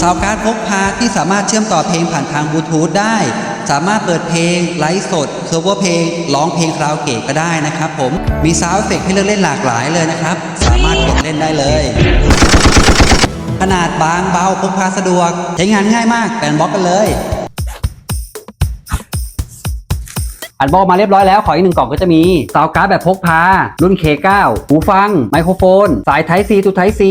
สาวการ์ดพกพาที่สามารถเชื่อมต่อเพลงผ่านทางบลูทูธได้ สามารถเปิดเพลง ไลฟ์สดเคอร์เวอร์เพลง ร้องเพลงคาราโอเกะก็ได้นะครับผม มีซาวด์เอฟเฟกต์ให้เลือกเล่นหลากหลายเลยนะครับ สามารถกดเล่นได้เลย ขนาดบางเบาพกพาสะดวก ใช้งานง่ายมากแปนบล็อกกันเลย อันบอกมาเรียบร้อยแล้ว ขออีกหนึ่งกล่องก็จะมีซาวการ์ดแบบพกพา รุ่น K9 หูฟัง ไมโครโฟน สาย Type C to Type C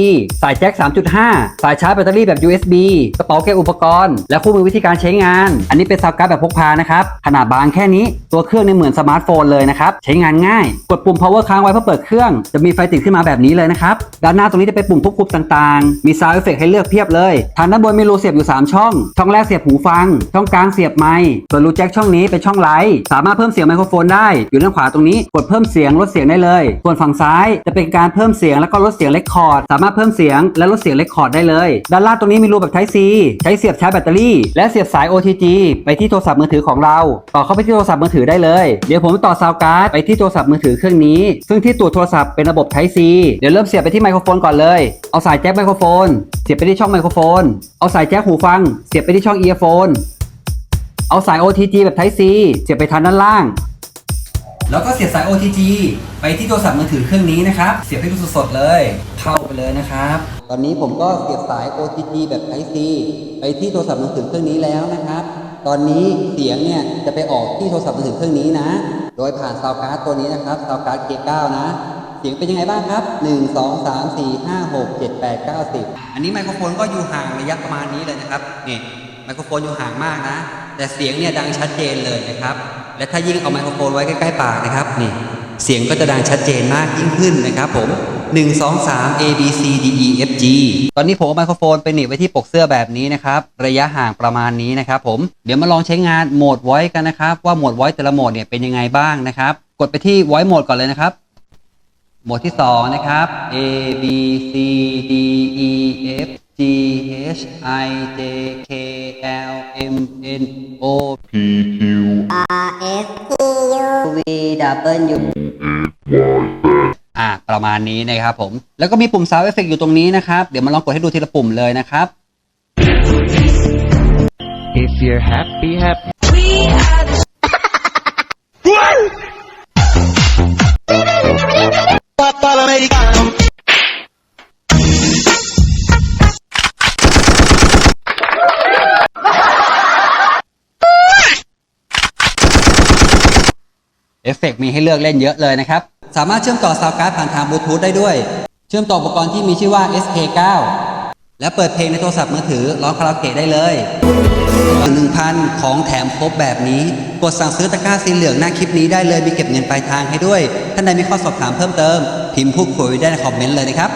สายแจ็ค 3.5 สายชาร์จแบตเตอรี่แบบ USB กระเป๋าเก็บอุปกรณ์ และคู่มือวิธีการใช้งาน อันนี้เป็นซาวการ์ดแบบพกพานะครับ ขนาดบางแค่นี้ ตัวเครื่องเนี่ยเหมือนสมาร์ทโฟนเลยนะครับ ใช้งานง่าย กดปุ่ม power ค้างไว้เพื่อเปิดเครื่อง จะมีไฟติดขึ้นมาแบบนี้เลยนะครับ ด้านหน้าตรงนี้จะเป็นปุ่มควบคุมต่างๆ มี sound effect ให้เลือกเพียบเลย ทางด้านบนมีรูเสียบอยู่ 3 ช่อง ช่องแรกเสียบหูฟัง ช่องกลางเสียบไมค์ส่วนรูแจ็คช่องนี้เป็นช่องไลท์สามารถเพิ่มเสียงไมโครโฟนได้อยู่ด้านขวาตรงนี้กดเพิ่มเสียงลดเสียงได้เลย ส่วนฝั่งซ้ายจะเป็นการเพิ่มเสียงแล้วก็ลดเสียงเลคคอร์ดสามารถเพิ่มเสียงและลดเสียงเลคคอร์ดได้เลย ด้านล่างตรงนี้มีรูแบบ Type C ใช้เสียบชาร์จแบตเตอรี่ และเสียบสาย OTG ไปที่โทรศัพท์มือถือของเรา ต่อเข้าไปที่โทรศัพท์มือถือได้เลยเดี๋ยวผมต่อซาวการ์ดไปที่โทรศัพท์มือถือเครื่องนี้ ซึ่งที่ตัวโทรศัพท์เป็นระบบ Type C เดี๋ยวเริ่มเสียบไปที่ไมโครโฟนก่อนเลยเอาสายแจ็คไมโครโฟน เสียบไปที่ช่องไมโครโฟน เอาสายแจ็คหูฟัง เสียบไปที่ช่องเอียร์โฟน เอาสาย OTG แบบ Type C เสียบไปทางด้านล่าง แล้วก็เสียบสาย OTG ไปที่โทรศัพท์มือถือเครื่องนี้นะครับ เสียบให้ดูสดๆเลย เข้าไปเลยนะครับ ตอนนี้ผมก็เสียบสาย OTG แบบ Type C ไปที่โทรศัพท์มือถือเครื่องนี้แล้วนะครับ ตอนนี้เสียงเนี่ยจะไปออกที่โทรศัพท์มือถือเครื่องนี้นะ โดยผ่านซาวการ์ดตัวนี้นะครับซาวการ์ด K9 นะ เสียงเป็นยังไงบ้างครับ 1 2 3 4 5 6 7 8 9 10 อันนี้ไมโครโฟนก็อยู่ห่างระยะประมาณนี้เลยนะครับ นี่ไมโครโฟนอยู่ห่างมากนะ แต่เสียงเนี่ยดังชัดเจนเลยนะครับ และถ้ายิ่งเอาไมโครโฟนไว้ใกล้ๆปากนะครับนี่เสียงก็จะดังชัดเจนมากยิ่งขึ้นนะครับผม 1 2 3 A B C D E F G ตอนนี้ผมเอาไมโครโฟนไปหนีบไว้ที่ปกเสื้อแบบนี้นะครับ ระยะห่างประมาณนี้นะครับผม เดี๋ยวมาลองใช้งานโหมด voice กันนะครับ ว่าโหมด voice แต่ละโหมดเนี่ยเป็นยังไงบ้างนะครับ กดไปที่ voice mode ก่อนเลยนะครับ โหมดที่ 2 นะครับ A B C H I J K L M N O P Q R S T U V W อ่าประมาณนี้นะครับผม แล้วก็มีปุ่ม Sound Effect อยู่ตรงนี้นะครับ เดี๋ยวมาลองกดให้ดูทีละปุ่มเลยนะครับ If you're happy, happy. เอฟเฟกต์มีให้เลือกเล่นเยอะเลยนะครับ สามารถเชื่อมต่อซาวการ์ดผ่านทางบลูทูธได้ด้วย เชื่อมต่ออุปกรณ์ที่มีชื่อว่า SK9 และเปิดเพลงในโทรศัพท์มือถือร้องคาราโอเกะได้เลยหนึ่งพันของแถมครบแบบนี้ กดสั่งซื้อตะกร้าสีเหลืองหน้าคลิปนี้ได้เลยมีเก็บเงินปลายทางให้ด้วย ท่านใดมีข้อสอบถามเพิ่มเติม พิมพ์พูดคุยไว้ได้ในคอมเมนต์เลยนะครับ